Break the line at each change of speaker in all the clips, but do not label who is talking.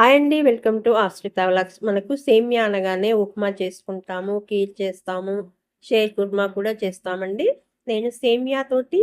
Hi అండి. Welcome to Ashritha vlogs. మనకు సేమియా అనగానే ఉప్మా చేసుకుంటాము కీర్ చేస్తాము షేర్ కుర్మా కూడా చేస్తామండి. నేను సేమియా తోటి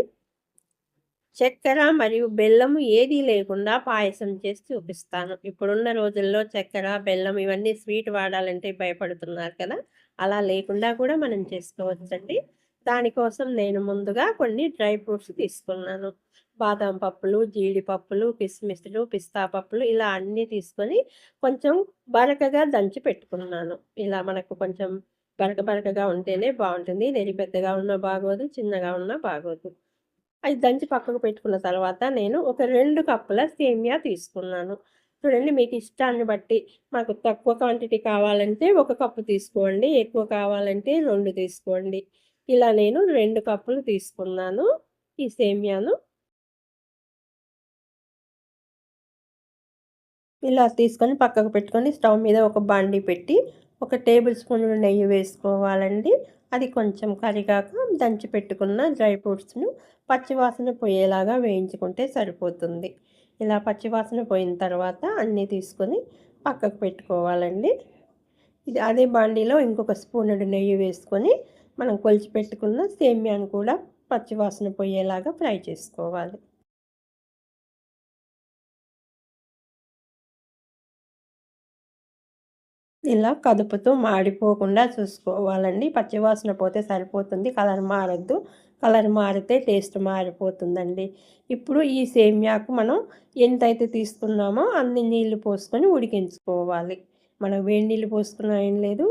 చక్కెర మరియు బెల్లం ఏది లేకుండా పాయసం చేసి చూపిస్తాను. ఇప్పుడున్న రోజుల్లో చక్కెర బెల్లం ఇవన్నీ స్వీట్ వాడాలంటే భయపడుతున్నారు కదా. అలా లేకుండా కూడా మనం చేసుకోవచ్చండి. దానికోసం నేను ముందుగా కొన్ని డ్రై ఫ్రూట్స్ తీసుకున్నాను. బాదం పప్పులు జీడిపప్పులు కిస్మిస్లు పిస్తా పప్పులు ఇలా అన్నీ తీసుకొని కొంచెం బరకగా దంచి పెట్టుకున్నాను. ఇలా మనకు కొంచెం బరక బరకగా ఉంటేనే బాగుంటుంది. నెరి పెద్దగా ఉన్నా బాగోదు చిన్నగా ఉన్నా బాగోదు. అది దంచి పక్కకు పెట్టుకున్న తర్వాత నేను ఒక రెండు కప్పుల సేమియా తీసుకున్నాను. చూడండి మీకు ఇష్టాన్ని బట్టి మాకు తక్కువ క్వాంటిటీ కావాలంటే ఒక కప్పు తీసుకోండి ఎక్కువ కావాలంటే రెండు తీసుకోండి. ఇలా నేను రెండు కప్పులు తీసుకున్నాను ఈ సేమియాను. ఇలా తీసుకొని పక్కకు పెట్టుకొని స్టవ్ మీద ఒక బాండి పెట్టి ఒక టేబుల్ స్పూన్ నెయ్యి వేసుకోవాలండి. అది కొంచెం కరిగాక దంచి పెట్టుకున్న డ్రై ఫ్రూట్స్ను పచ్చివాసన పోయేలాగా వేయించుకుంటే సరిపోతుంది. ఇలా పచ్చివాసన పోయిన తర్వాత అన్నీ తీసుకొని పక్కకు పెట్టుకోవాలండి. ఇది అదే బాండీలో ఇంకొక స్పూన్ నెయ్యి వేసుకొని మనం కొలిచి పెట్టుకున్న సేమ్యాను కూడా పచ్చివాసన పోయేలాగా ఫ్రై చేసుకోవాలి. ఇలా కదుపుతూ మాడిపోకుండా చూసుకోవాలండి. పచ్చివాసన పోతే సరిపోతుంది. కలర్ మారద్దు. కలర్ మారితే టేస్ట్ మారిపోతుందండి. ఇప్పుడు ఈ సేమ్యాకు మనం ఎంతైతే తీసుకున్నామో అన్ని నీళ్ళు పోసుకొని ఉడికించుకోవాలి. మనం వేడి నీళ్ళు పోసుకున్నా ఏం లేదు.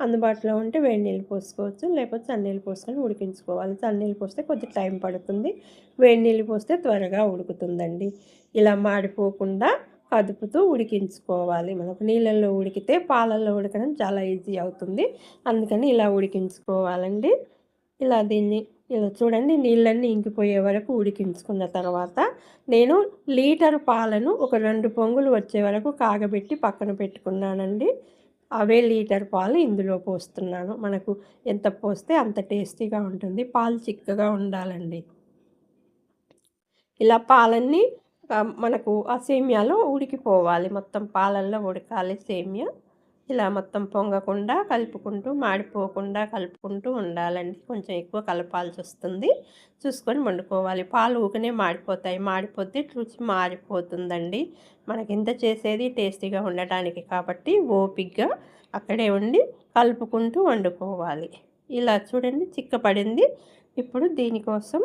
అందుబాటులో ఉంటే వేడి నీళ్ళు పోసుకోవచ్చు. లేకపోతే చన్నీళ్ళు పోసుకొని ఉడికించుకోవాలి. చన్నీళ్ళు పోస్తే కొద్ది టైం పడుతుంది. వేడి నీళ్ళు పోస్తే త్వరగా ఉడుకుతుందండి. ఇలా మాడిపోకుండా కదుపుతూ ఉడికించుకోవాలి. మనకు నీళ్ళల్లో ఉడికితే పాలల్లో ఉడకడం చాలా ఈజీ అవుతుంది. అందుకని ఇలా ఉడికించుకోవాలండి. ఇలా దీన్ని ఇలా చూడండి నీళ్ళన్నీ ఇంకిపోయే వరకు ఉడికించుకున్న తర్వాత నేను లీటర్ పాలను ఒక రెండు పొంగులు వచ్చే వరకు కాగబెట్టి పక్కన పెట్టుకున్నానండి. అవే లీటర్ పాలు ఇందులో పోస్తున్నాను. మనకు ఎంత పోస్తే అంత టేస్టీగా ఉంటుంది. పాలు చిక్కగా ఉండాలండి. ఇలా పాలన్నీ మనకు ఆ సేమియాలో ఉడికిపోవాలి. మొత్తం పాలల్లో ఉడకాలి సేమియా. ఇలా మొత్తం పొంగకుండా కలుపుకుంటూ మాడిపోకుండా కలుపుకుంటూ ఉండాలండి. కొంచెం ఎక్కువ కలపాల్సి వస్తుంది. చూసుకొని వండుకోవాలి. పాలు ఊకనే మాడిపోతాయి. మాడిపోతే రుచి మారిపోతుందండి. మనకి ఇంత చేసేది టేస్టీగా ఉండటానికి కాబట్టి ఓపిగ్గా అక్కడే ఉండి కలుపుకుంటూ వండుకోవాలి. ఇలా చూడండి చిక్కపడింది. ఇప్పుడు దీనికోసం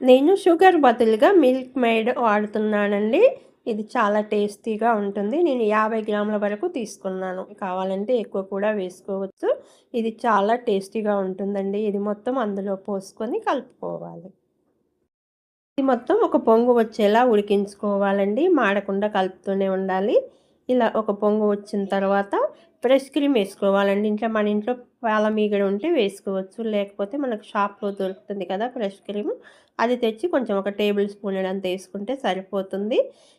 నేను షుగర్ బదులుగా మిల్క్ మేడ్ వాడుతున్నానండి. ఇది చాలా టేస్టీగా ఉంటుంది. నేను యాభై గ్రాముల వరకు తీసుకున్నాను. కావాలంటే ఎక్కువ కూడా వేసుకోవచ్చు. ఇది చాలా టేస్టీగా ఉంటుందండి. ఇది మొత్తం అందులో పోసుకొని కలుపుకోవాలి. ఇది మొత్తం ఒక పొంగు వచ్చేలా ఉడికించుకోవాలండి. మాడకుండా కలుపుతూనే ఉండాలి. ఇలా ఒక పొంగు వచ్చిన తర్వాత ఫ్రెష్ క్రీమ్ వేసుకోవాలండి. ఇంట్లో మన ఇంట్లో పాల మీగడ ఉంటే వేసుకోవచ్చు. లేకపోతే మనకు షాప్లో దొరుకుతుంది కదా ఫ్రెష్ క్రీమ్ అది తెచ్చి కొంచెం ఒక టేబుల్ స్పూన్ అంత వేసుకుంటే సరిపోతుంది.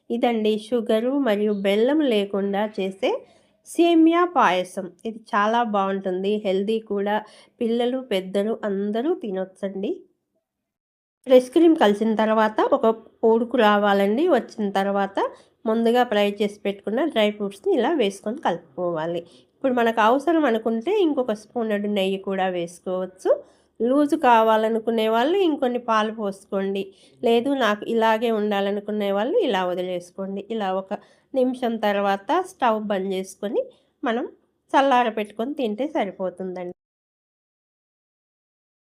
ఇదండి షుగరు మరియు బెల్లం లేకుండా చేసే సేమియా పాయసం. ఇది చాలా బాగుంటుంది. హెల్దీ కూడా. పిల్లలు పెద్దలు అందరూ తినొచ్చండి. ఫ్రెష్ క్రీమ్ కలిసిన తర్వాత ఒక ఉడుకు రావాలండి. వచ్చిన తర్వాత ముందుగా ఫ్రై చేసి పెట్టుకున్న డ్రై ఫ్రూట్స్ని ఇలా వేసుకొని కలుపుకోవాలి. ఇప్పుడు మనకు అవసరం అనుకుంటే ఇంకొక స్పూన్ నెయ్యి కూడా వేసుకోవచ్చు. లూజు కావాలనుకునే వాళ్ళు ఇంకొన్ని పాలు పోసుకోండి. లేదు నాకు ఇలాగే ఉండాలనుకునే వాళ్ళు ఇలా వదిలేసుకోండి. ఇలా ఒక నిమిషం తర్వాత స్టవ్ బంద్ చేసుకొని మనం చల్లార పెట్టుకొని తింటే సరిపోతుందండి.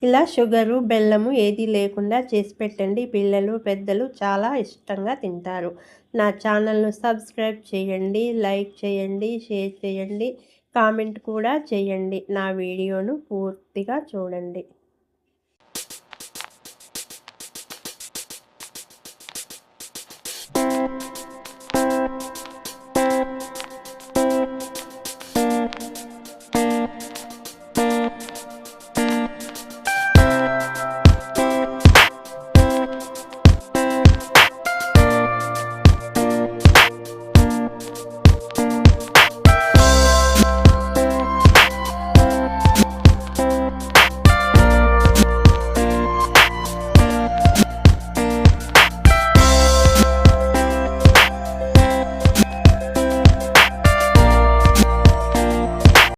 ఇలా షుగరు బెల్లము ఏది లేకుండా చేసి పెట్టండి. పిల్లలు పెద్దలు చాలా ఇష్టంగా తింటారు. నా ఛానల్ను సబ్స్క్రైబ్ చేయండి లైక్ చేయండి షేర్ చేయండి కామెంట్ కూడా చేయండి. నా వీడియోను పూర్తిగా చూడండి.